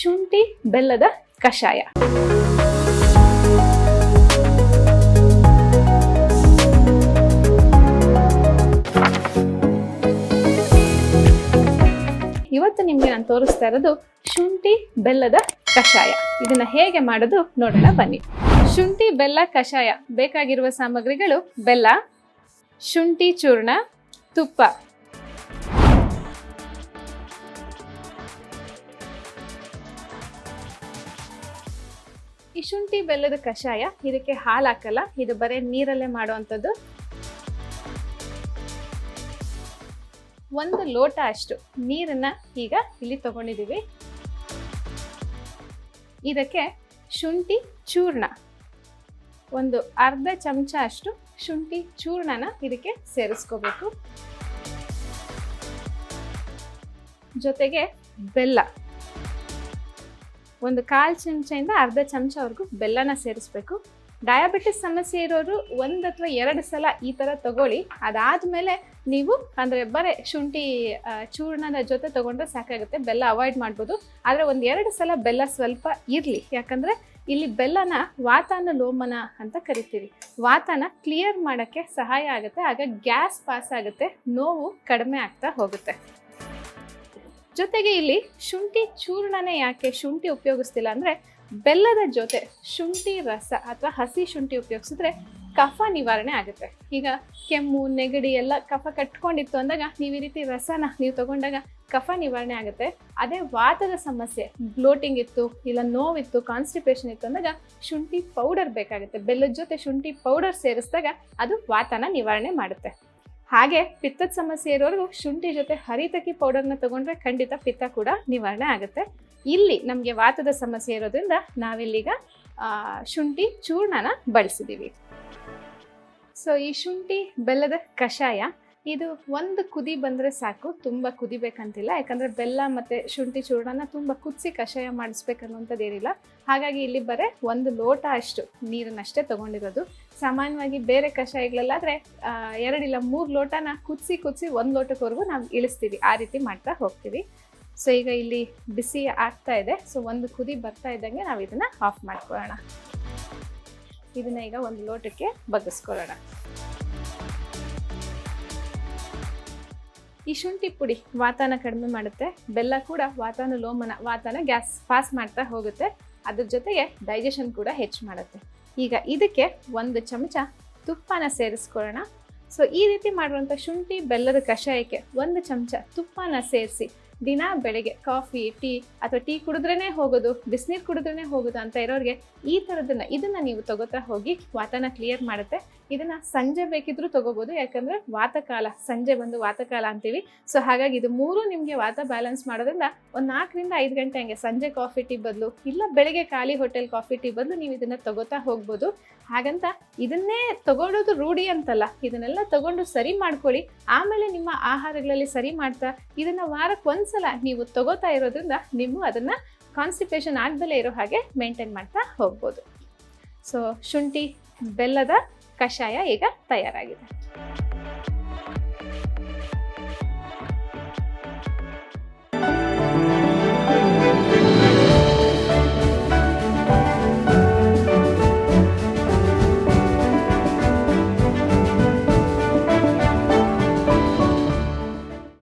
ಶುಂಠಿ ಬೆಲ್ಲದ ಕಷಾಯ. ಇವತ್ತು ನಿಮ್ಗೆ ನಾನು ತೋರಿಸ್ತಾ ಇರೋದು ಶುಂಠಿ ಬೆಲ್ಲದ ಕಷಾಯ. ಇದನ್ನ ಹೇಗೆ ಮಾಡೋದು ನೋಡೋಣ ಬನ್ನಿ. ಶುಂಠಿ ಬೆಲ್ಲ ಕಷಾಯ ಬೇಕಾಗಿರುವ ಸಾಮಗ್ರಿಗಳು ಬೆಲ್ಲ, ಶುಂಠಿ ಚೂರ್ಣ, ತುಪ್ಪ. ಈ ಶುಂಠಿ ಬೆಲ್ಲದ ಕಷಾಯ, ಇದಕ್ಕೆ ಹಾಲು ಹಾಕಲ್ಲ ಇದು ಬರೀ ನೀರಲ್ಲೇ ಮಾಡುವಂಥದ್ದು. ಒಂದು ಲೋಟ ಅಷ್ಟು ನೀರನ್ನ ಈಗ ಇಲ್ಲಿ ತಗೊಂಡಿದ್ದೀವಿ. ಇದಕ್ಕೆ ಶುಂಠಿ ಚೂರ್ಣ. ಒಂದು ಅರ್ಧ ಚಮಚ ಅಷ್ಟು ಶುಂಠಿ ಚೂರ್ಣನ ಇದಕ್ಕೆ ಸೇರಿಸ್ಕೋಬೇಕು. ಜೊತೆಗೆ ಬೆಲ್ಲ. ಒಂದು ಕಾಲು ಚಮಚದಿಂದ ಅರ್ಧ ಚಮಚವರೆಗೂ ಬೆಲ್ಲನ ಸೇರಿಸ್ಬೇಕು. ಡಯಾಬಿಟಿಸ್ ಸಮಸ್ಯೆ ಇರೋರು ಒಂದು ಅಥವಾ ಎರಡು ಸಲ ಈ ಥರ ತಗೊಳ್ಳಿ. ಅದಾದಮೇಲೆ ನೀವು ಅಂದರೆ ಬರೀ ಶುಂಠಿ ಚೂರ್ಣದ ಜೊತೆ ತೊಗೊಂಡ್ರೆ ಸಾಕಾಗುತ್ತೆ. ಬೆಲ್ಲ ಅವಾಯ್ಡ್ ಮಾಡ್ಬೋದು. ಆದರೆ ಒಂದು ಎರಡು ಸಲ ಬೆಲ್ಲ ಸ್ವಲ್ಪ ಇರಲಿ. ಯಾಕಂದರೆ ಇಲ್ಲಿ ಬೆಲ್ಲನ ವಾತಾನ ಲೋಮನ ಅಂತ ಕರಿತೀವಿ. ವಾತಾನ ಕ್ಲಿಯರ್ ಮಾಡೋಕ್ಕೆ ಸಹಾಯ ಆಗುತ್ತೆ. ಆಗ ಗ್ಯಾಸ್ ಪಾಸ್ ಆಗುತ್ತೆ. ನೋವು ಕಡಿಮೆ ಆಗ್ತಾ ಹೋಗುತ್ತೆ. ಜೊತೆಗೆ ಇಲ್ಲಿ ಶುಂಠಿ ಚೂರ್ಣನೇ ಯಾಕೆ ಶುಂಠಿ ಉಪಯೋಗಿಸ್ತಿಲ್ಲ ಅಂದರೆ ಬೆಲ್ಲದ ಜೊತೆ ಶುಂಠಿ ರಸ ಅಥವಾ ಹಸಿ ಶುಂಠಿ ಉಪಯೋಗಿಸಿದ್ರೆ ಕಫ ನಿವಾರಣೆ ಆಗುತ್ತೆ. ಈಗ ಕೆಮ್ಮು, ನೆಗಡಿ ಎಲ್ಲ ಕಫ ಕಟ್ಕೊಂಡಿತ್ತು ಅಂದಾಗ ನೀವು ಈ ರೀತಿ ರಸನ ನೀವು ತಗೊಂಡಾಗ ಕಫ ನಿವಾರಣೆ ಆಗುತ್ತೆ. ಅದೇ ವಾತದ ಸಮಸ್ಯೆ, ಬ್ಲೋಟಿಂಗ್ ಇತ್ತು ಇಲ್ಲ ನೋವಿತ್ತು ಕಾನ್ಸ್ಟಿಪೇಷನ್ ಇತ್ತು ಅಂದಾಗ ಶುಂಠಿ ಪೌಡರ್ ಬೇಕಾಗುತ್ತೆ. ಬೆಲ್ಲದ ಜೊತೆ ಶುಂಠಿ ಪೌಡರ್ ಸೇರಿಸಿದಾಗ ಅದು ವಾತನ ನಿವಾರಣೆ ಮಾಡುತ್ತೆ. ಹಾಗೆ ಪಿತ್ತದ ಸಮಸ್ಯೆ ಇರೋರು ಶುಂಠಿ ಜೊತೆ ಹರಿತಕಿ ಪೌಡರ್ನ ತಗೊಂಡ್ರೆ ಖಂಡಿತ ಪಿತ್ತ ಕೂಡ ನಿವಾರಣೆ ಆಗುತ್ತೆ. ಇಲ್ಲಿ ನಮಗೆ ವಾತದ ಸಮಸ್ಯೆ ಇರೋದ್ರಿಂದ ನಾವಿಲ್ಲೀಗ ಶುಂಠಿ ಚೂರ್ಣನ ಬಳಸಿದ್ದೀವಿ ಸೊ ಈ ಶುಂಠಿ ಬೆಲ್ಲದ ಕಷಾಯ ಇದು ಒಂದು ಕುದಿ ಬಂದರೆ ಸಾಕು, ತುಂಬ ಕುದಿಬೇಕಂತಿಲ್ಲ. ಯಾಕಂದರೆ ಬೆಲ್ಲ ಮತ್ತು ಶುಂಠಿ ಚೂರ್ಣನ ತುಂಬ ಕುದಿಸಿ ಕಷಾಯ ಮಾಡಿಸ್ಬೇಕನ್ನುವಂಥದ್ದೇನಿಲ್ಲ ಹಾಗಾಗಿ ಇಲ್ಲಿ ಬರೀ ಒಂದು ಲೋಟ ಅಷ್ಟು ನೀರನ್ನಷ್ಟೇ ತಗೊಂಡಿರೋದು. ಸಾಮಾನ್ಯವಾಗಿ ಬೇರೆ ಕಷಾಯಗಳಲ್ಲಾದರೆ ಎರಡಿಲ್ಲ ಮೂರು ಲೋಟನ ಕುದಿಸಿ ಕುದಿಸಿ ಒಂದು ಲೋಟಕ್ವರೆಗೂ ನಾವು ಇಳಿಸ್ತೀವಿ. ಆ ರೀತಿ ಮಾಡ್ತಾ ಹೋಗ್ತೀವಿ. ಸೊ ಈಗ ಇಲ್ಲಿ ಬಿಸಿ ಆಗ್ತಾ ಇದೆ. ಸೊ ಒಂದು ಕುದಿ ಬರ್ತಾ ಇದ್ದಂಗೆ ನಾವು ಇದನ್ನು ಆಫ್ ಮಾಡ್ಕೊಳ್ಳೋಣ. ಇದನ್ನ ಈಗ ಒಂದು ಲೋಟಕ್ಕೆ ಬಗ್ಗಿಸ್ಕೊಳ್ಳೋಣ. ಈ ಶುಂಠಿ ಪುಡಿ ವಾತಾನ ಕಡಿಮೆ ಮಾಡುತ್ತೆ. ಬೆಲ್ಲ ಕೂಡ ವಾತಾನ ಲೋಮನ, ವಾತಾನ ಗ್ಯಾಸ್ ಪಾಸ್ ಮಾಡ್ತಾ ಹೋಗುತ್ತೆ. ಅದ್ರ ಜೊತೆಗೆ ಡೈಜೆಷನ್ ಕೂಡ ಹೆಚ್ಚು ಮಾಡುತ್ತೆ. ಈಗ ಇದಕ್ಕೆ ಒಂದು ಚಮಚ ತುಪ್ಪನ ಸೇರಿಸ್ಕೊಳ್ಳೋಣ. ಸೊ ಈ ರೀತಿ ಮಾಡುವಂಥ ಶುಂಠಿ ಬೆಲ್ಲದ ಕಷಾಯಕ್ಕೆ ಒಂದು ಚಮಚ ತುಪ್ಪನ ಸೇರಿಸಿ ದಿನ ಬೆಳಗ್ಗೆ ಕಾಫಿ, ಟೀ ಅಥವಾ ಟೀ ಕುಡಿದ್ರೇ ಹೋಗೋದು, ಬಿಸಿನೀರು ಕುಡಿದ್ರೇ ಹೋಗೋದು ಅಂತ ಇರೋರಿಗೆ ಈ ಥರದನ್ನ ಇದನ್ನ ನೀವು ತಗೋತಾ ಹೋಗಿ ವಾತನ ಕ್ಲಿಯರ್ ಮಾಡುತ್ತೆ. ಇದನ್ನ ಸಂಜೆ ಬೇಕಿದ್ರೂ ತಗೋಬೋದು. ಯಾಕಂದ್ರೆ ವಾತಕಾಲ, ಸಂಜೆ ಬಂದು ವಾತಕಾಲ ಅಂತೀವಿ. ಸೊ ಹಾಗಾಗಿ ಇದು ಮೂರು ನಿಮಗೆ ವಾತ ಬ್ಯಾಲೆನ್ಸ್ ಮಾಡೋದ್ರಿಂದ ಒಂದು ನಾಲ್ಕರಿಂದ ಐದು ಗಂಟೆ ಹಂಗೆ ಸಂಜೆ ಕಾಫಿ, ಟೀ ಬದಲು ಇಲ್ಲ ಬೆಳಗ್ಗೆ ಖಾಲಿ ಹೋಟೆಲ್ ಕಾಫಿ, ಟೀ ಬದಲು ನೀವು ಇದನ್ನ ತಗೋತಾ ಹೋಗ್ಬೋದು. ಹಾಗಂತ ಇದನ್ನೇ ತಗೊಳ್ಳೋದು ರೂಢಿ ಅಂತಲ್ಲ. ಇದನ್ನೆಲ್ಲ ತಗೊಂಡು ಸರಿ ಮಾಡ್ಕೊಳ್ಳಿ. ಆಮೇಲೆ ನಿಮ್ಮ ಆಹಾರಗಳಲ್ಲಿ ಸರಿ ಮಾಡ್ತಾ ಇದನ್ನ ವಾರಕ್ಕೆ ಒಂದ್ಸಲ ನೀವು ತಗೋತಾ ಇರೋದ್ರಿಂದ ನೀವು ಅದನ್ನ ಕಾನ್ಸ್ಟಿಪೇಷನ್ ಆಗ್ದಲೇ ಇರೋ ಹಾಗೆ ಮೇಂಟೈನ್ ಮಾಡ್ತಾ ಹೋಗ್ಬೋದು. ಸೊ ಶುಂಠಿ ಬೆಲ್ಲದ ಕಷಾಯ ಈಗ ತಯಾರಾಗಿದೆ.